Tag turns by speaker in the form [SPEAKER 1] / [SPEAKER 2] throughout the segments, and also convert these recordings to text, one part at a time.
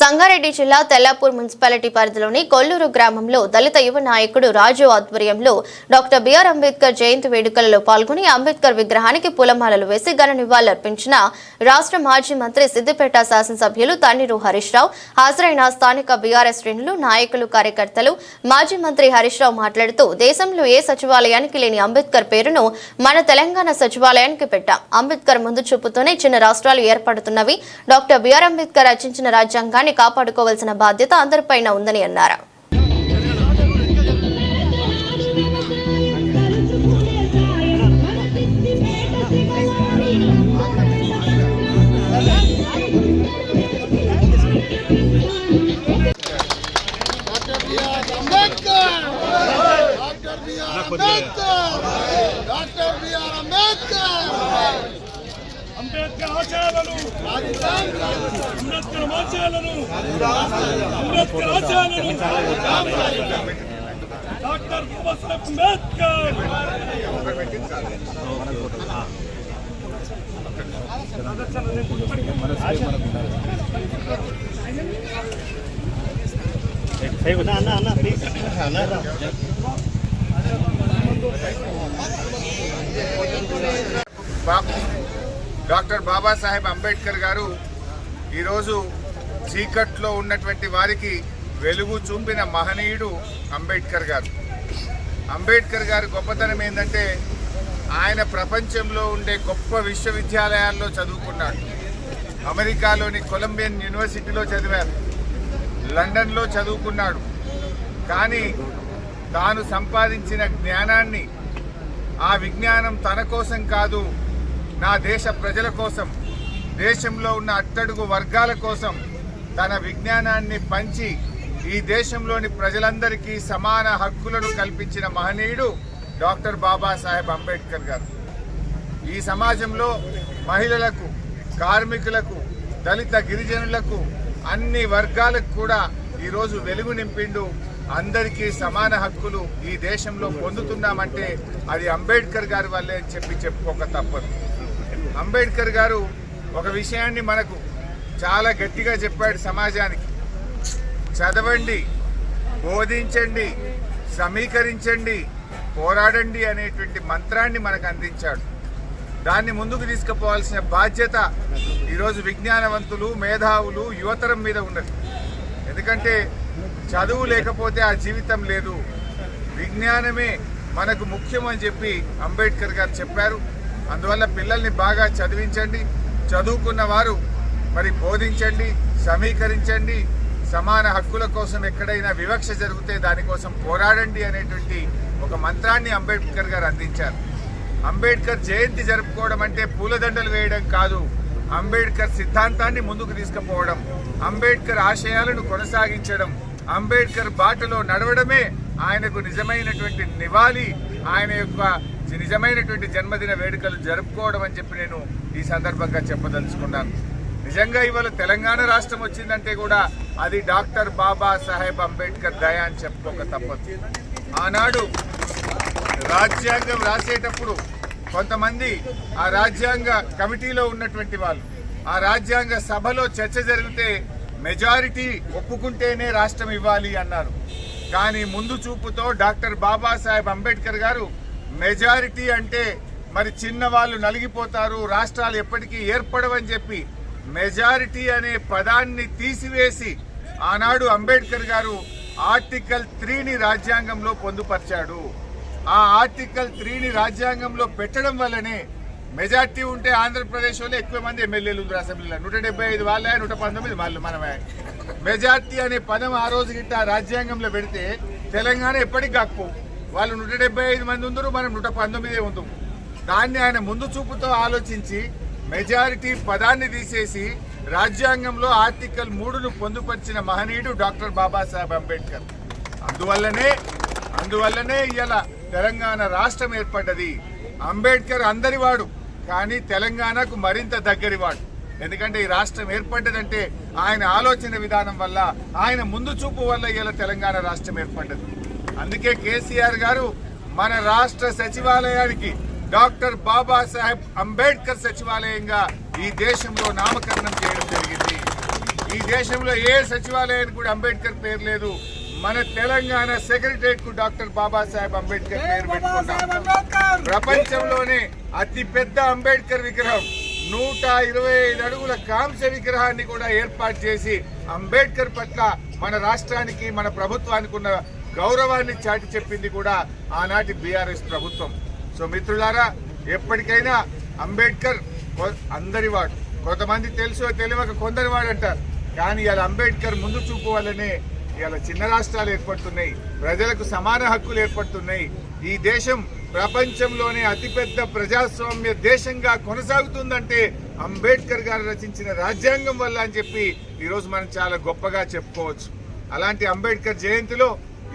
[SPEAKER 1] సంగారెడ్డి జిల్లా తెల్లాపూర్ మున్సిపాలిటీ పరిధిలోని కొల్లూరు గ్రామంలో దళిత యువ నాయకుడు రాజు ఆధ్వర్యంలో డాక్టర్ బిఆర్ అంబేద్కర్ జయంతి వేడుకలలో పాల్గొని అంబేద్కర్ విగ్రహానికి పూలమాలలు వేసి ఘన నివాళులర్పించిన రాష్ట్ర మాజీ మంత్రి సిద్దిపేట శాసనసభ్యులు తన్నీరు హరీష్ రావు హాజరైన స్థానిక బీఆర్ఎస్ శ్రేణులు నాయకులు కార్యకర్తలు మాజీ మంత్రి హరీష్ రావు మాట్లాడుతూ దేశంలో ఏ సచివాలయానికి లేని అంబేద్కర్ పేరును మన తెలంగాణ సచివాలయానికి పెట్టాం అంబేద్కర్ ముందు చూపుతోనే చిన్న రాష్ట్రాలు ఏర్పడుతున్నవి డాక్టర్ బిఆర్ అంబేద్కర్ రచించిన రాజ్యాంగ రంగాన్ని కాపాడుకోవాల్సిన బాధ్యత అందరిపైన ఉందని అన్నారు Beto! అంబేద్కర్ ఆశయాలను అంబేద్కర్
[SPEAKER 2] ఆశయాలను అంబేద్కర్ ఆశయాలను డాక్టర్ బాబాసాహెబ్ అంబేద్కర్ అన్న అన్న ప్లీజ్ అన్న బాబు డాక్టర్ బాబాసాహెబ్ అంబేద్కర్ గారు ఈరోజు చీకట్లో ఉన్నటువంటి వారికి వెలుగు చూపిన మహనీయుడు అంబేద్కర్ గారు అంబేద్కర్ గారి గొప్పతనం ఏంటంటే ఆయన ప్రపంచంలో ఉండే గొప్ప విశ్వవిద్యాలయాల్లో చదువుకున్నాడు అమెరికాలోని కొలంబియన్ యూనివర్సిటీలో చదివారు లండన్లో చదువుకున్నాడు కానీ తాను సంపాదించిన జ్ఞానాన్ని ఆ విజ్ఞానం తన కోసం కాదు నా దేశ ప్రజల కోసం దేశంలో ఉన్న అట్టడుగు వర్గాల కోసం తన విజ్ఞానాన్ని పంచి ఈ దేశంలోని ప్రజలందరికీ సమాన హక్కులను కల్పించిన మహనీయుడు డాక్టర్ బాబాసాహెబ్ అంబేద్కర్ గారు ఈ సమాజంలో మహిళలకు కార్మికులకు దళిత గిరిజనులకు అన్ని వర్గాలకు కూడా ఈరోజు వెలుగు నింపిండు అందరికీ సమాన హక్కులు ఈ దేశంలో పొందుతున్నామంటే అది అంబేద్కర్ గారి వల్లే అని చెప్పి చెప్పుకోక తప్పదు అంబేద్కర్ గారు ఒక విషయాన్ని మనకు చాలా గట్టిగా చెప్పాడు సమాజానికి చదవండి బోధించండి సమీకరించండి పోరాడండి అనేటువంటి మంత్రాన్ని మనకు అందించాడు దాన్ని ముందుకు తీసుకుపోవాల్సిన బాధ్యత ఈరోజు విజ్ఞానవంతులు మేధావులు యువతరం మీద ఉన్నది ఎందుకంటే చదువు లేకపోతే ఆ జీవితం లేదు విజ్ఞానమే మనకు ముఖ్యం అని చెప్పి అంబేద్కర్ గారు చెప్పారు అందువల్ల పిల్లల్ని బాగా చదివించండి చదువుకున్న వారు మరి బోధించండి సమీకరించండి సమాన హక్కుల కోసం ఎక్కడైనా వివక్ష జరిగితే దానికోసం పోరాడండి అనేటువంటి ఒక మంత్రాన్ని అంబేద్కర్ గారు అందించారు అంబేద్కర్ జయంతి జరుపుకోవడం అంటే పూలదండలు వేయడం కాదు అంబేద్కర్ సిద్ధాంతాన్ని ముందుకు తీసుకుపోవడం అంబేద్కర్ ఆశయాలను కొనసాగించడం అంబేద్కర్ బాటలో నడవడమే ఆయనకు నిజమైనటువంటి నివాళి ఆయన యొక్క నిజమైనటువంటి జన్మదిన వేడుకలు జరుపుకోవడం అని చెప్పి నేను ఈ సందర్భంగా చెప్పదలుచుకున్నాను నిజంగా ఇవాళ తెలంగాణ రాష్ట్రం వచ్చిందంటే కూడా అది డాక్టర్ బాబా సాహెబ్ అంబేద్కర్ దయ అని చెప్పుకోక తప్పదు ఆనాడు రాజ్యాంగం రాసేటప్పుడు కొంతమంది ఆ రాజ్యాంగ కమిటీలో ఉన్నటువంటి వాళ్ళు ఆ రాజ్యాంగ సభలో చర్చ జరిగితే మెజారిటీ ఒప్పుకుంటేనే రాష్ట్రం ఇవ్వాలి అన్నారు కానీ ముందు చూపుతో డాక్టర్ బాబాసాహెబ్ అంబేద్కర్ గారు మెజారిటీ అంటే మరి చిన్న వాళ్ళు నలిగిపోతారు రాష్ట్రాలు ఎప్పటికీ ఏర్పడవని చెప్పి మెజారిటీ అనే పదాన్ని తీసివేసి ఆనాడు అంబేద్కర్ గారు ఆర్టికల్ త్రీని రాజ్యాంగంలో పొందుపరిచాడు ఆ ఆర్టికల్ త్రీని రాజ్యాంగంలో పెట్టడం వల్లనే మెజార్టీ ఉంటే ఆంధ్రప్రదేశ్లో ఎక్కువ మంది ఎమ్మెల్యేలు ఉంటారు అసెంబ్లీలో నూట డెబ్బై ఐదు వాళ్ళే నూట పంతొమ్మిది వాళ్ళు మనమే మెజార్టీ అనే పదం ఆ రోజు గిట్ట రాజ్యాంగంలో పెడితే తెలంగాణ ఎప్పటికి కాకపోవు వాళ్ళు నూట డెబ్బై ఐదు మంది ఉందరు మనం నూట పంతొమ్మిదే ఉందాం దాన్ని ఆయన ముందు చూపుతో ఆలోచించి మెజారిటీ పదాన్ని తీసేసి రాజ్యాంగంలో ఆర్టికల్ మూడును పొందుపరిచిన మహనీయుడు డాక్టర్ బాబాసాహెబ్ అంబేద్కర్ అందువల్లనే అందువల్లనే ఇవాళ తెలంగాణ రాష్ట్రం ఏర్పడ్డది అంబేద్కర్ అందరివాడు కానీ తెలంగాణకు మరింత దగ్గరివాడు ఎందుకంటే ఈ రాష్ట్రం ఏర్పడ్డదంటే ఆయన ఆలోచన విధానం వల్ల ఆయన ముందు చూపు వల్ల ఇలా తెలంగాణ రాష్ట్రం ఏర్పడ్డది అందుకే కేసీఆర్ గారు మన రాష్ట్ర సచివాలయానికి డాక్టర్ బాబాసాహెబ్ అంబేద్కర్ సచివాలయంగా ఈ దేశంలో నామకరణం చేయడం జరిగింది ఈ దేశంలో ఏ సచివాలయానికి కూడా అంబేద్కర్ పేరు లేదు మన తెలంగాణ సెక్రటరేట్ కు డాక్టర్ బాబాసాహెబ్ అంబేద్కర్ పేరు ప్రపంచంలోనే అతి పెద్ద అంబేద్కర్ విగ్రహం నూట ఇరవై ఐదు అడుగుల కాంస విగ్రహాన్ని కూడా ఏర్పాటు చేసి అంబేద్కర్ పట్ల మన రాష్ట్రానికి మన ప్రభుత్వానికి ఉన్న గౌరవాన్ని చాటి చెప్పింది కూడా ఆనాటి బీఆర్ఎస్ ప్రభుత్వం సో మిత్రులారా ఎప్పటికైనా అంబేద్కర్ అందరి వాడు కొంతమంది తెలుసు తెలియక కొందరి వాడు అంటారు కానీ ఇలా అంబేద్కర్ ముందు చూపు వల్లనే ఇలా చిన్న రాష్ట్రాలు ఏర్పడుతున్నాయి ప్రజలకు సమాన హక్కులు ఏర్పడుతున్నాయి ఈ దేశం ప్రపంచంలోనే అతిపెద్ద ప్రజాస్వామ్య దేశంగా కొనసాగుతుందంటే అంబేద్కర్ గారు రచించిన రాజ్యాంగం వల్ల అని చెప్పి ఈరోజు మనం చాలా గొప్పగా చెప్పుకోవచ్చు అలాంటి అంబేద్కర్ జయంతిలో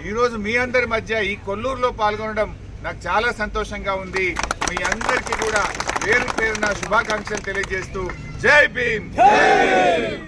[SPEAKER 2] ఈరోజు మీ అందరి మధ్య ఈ కొల్లూరులో పాల్గొనడం నాకు చాలా సంతోషంగా ఉంది మీ అందరికీ కూడా పేరు పేరున శుభాకాంక్షలు తెలియజేస్తూ జై భీమ్